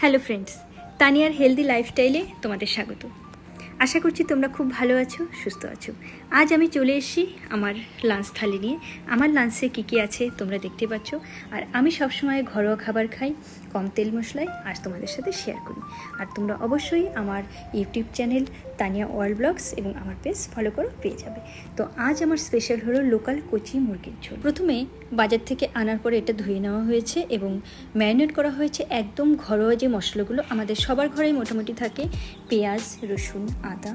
Hello friends তানিয়ার healthy লাইফস্টাইলে তোমাদের স্বাগত। আশা করছি তোমরা খুব ভালো আছো, সুস্থ আছো। আজ আমি চলে এসেছি আমার লাঞ্চ থালি নিয়ে। আমার লাঞ্চে কী কী আছে তোমরা দেখতে পাচ্ছ। আর আমি সবসময় ঘরোয়া খাবার খাই, কম তেল মশলায়, আর তোমাদের সাথে শেয়ার করি। আর তোমরা অবশ্যই আমার YouTube channel Tania world vlogs এবং আমার পেজ ফলো করো, পেয়ে যাবে। তো আজ আমার স্পেশাল হলো লোকাল কচি মুরগির ঝোল। প্রথমে বাজার থেকে আনার পরে এটা ধুয়ে নেওয়া হয়েছে এবং ম্যারিনেট করা হয়েছে একদম ঘরোয়া যে মশলাগুলো আমাদের সবার ঘরেই মোটামুটি থাকে, পেঁয়াজ, রসুন আদা,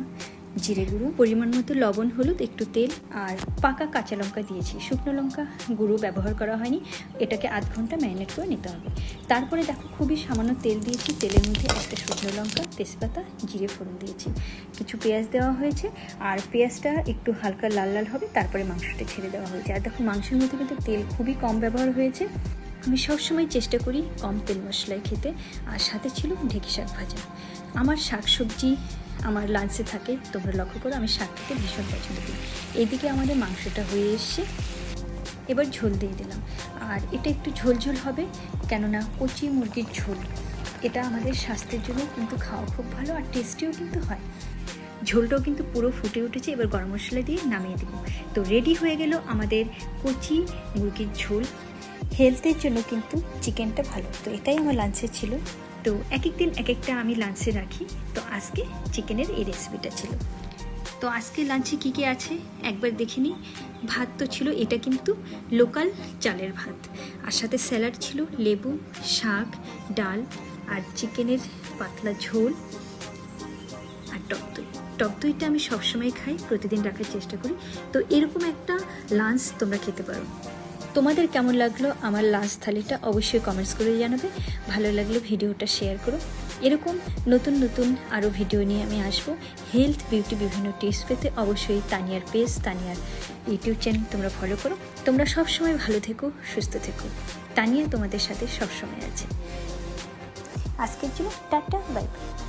জিরে গুঁড়ো, পরিমাণ মতো লবণ, হলুদ, একটু তেল আর পাকা কাঁচা লঙ্কা দিয়েছি। শুকনো লঙ্কা গুঁড়ো ব্যবহার করা হয়নি, এটাকে আধ ঘণ্টা ম্যারিনেট করে নিতে হবে। তারপরে দেখো, খুবই সামান্য তেল দিয়েছি, তেলের মধ্যে একটা শুকনো লঙ্কা, তেজপাতা, জিরে ফোড়ন দিয়েছি। কিছু পেঁয়াজ দেওয়া হয়েছে, আর পেঁয়াজটা একটু হালকা লাল লাল হবে, তারপরে মাংসটা ছেড়ে দেওয়া হয়েছে। আর দেখো, মাংসের মধ্যে কিন্তু তেল খুবই কম ব্যবহার হয়েছে। আমি সবসময় চেষ্টা করি কম তেল মশলায় খেতে, আর সাথে ছিল ঢেঁকি শাক ভাজা। আমার শাক সবজি আমার লাঞ্চে থাকে, তোমরা লক্ষ্য করো আমি শাক খেতে ভীষণ পছন্দ করি। এইদিকে আমাদের মাংসটা হয়ে এসছে। এবার ঝোল দিয়ে দিলাম। আর এটা একটু ঝোল ঝোল হবে, কেননা কচি মুরগির ঝোল। এটা আমাদের স্বাস্থ্যের জন্য কিন্তু খাওয়া খুব ভালো আর টেস্টিও কিন্তু হয়। ঝোলটাও কিন্তু পুরো ফুটে উঠেছে, এবার গরম মশলা দিয়ে নামিয়ে দেবো। তো রেডি হয়ে গেল আমাদের কচি মুরগির ঝোল। হেলথের জন্য কিন্তু চিকেনটা ভালো। তো এটাই আমার লাঞ্চে ছিল। তো এক এক দিন এক একটা আমি লাঞ্চে রাখি। তো আজকে চিকেনের এই রেসিপিটা ছিল। তো আজকে লাঞ্চে কী কী আছে? একবার দেখে নিই। ভাত তো ছিল, এটা কিন্তু লোকাল চালের ভাত। আর সাথে স্যালাড ছিল, লেবু, শাক, ডাল আর চিকেনের পাতলা ঝোল আর টক দই। টক দইটা আমি সবসময় খাই, প্রতিদিন রাখার চেষ্টা করি। তো এরকম একটা লাঞ্চ তোমরা খেতে পারো। তোমাদের কেমন লাগল আমার লাঞ্চ থালিটা অবশ্যই কমেন্টস করে জানাবে। ভালো লাগলে ভিডিওটা শেয়ার করো। এরকম নতুন নতুন আরও ভিডিও নিয়ে আমি আসব। হেলথ বিউটি বিভিন্ন টিপস পেতে অবশ্যই তানিয়ার পেজ তানিয়ার ইউটিউব চ্যানেল তোমরা ফলো করো। তোমরা সবসময় ভালো থেকো, সুস্থ থেকো। তানিয়া তোমাদের সাথে সবসময় আছে। আজকের জন্য টাটা বাই বাই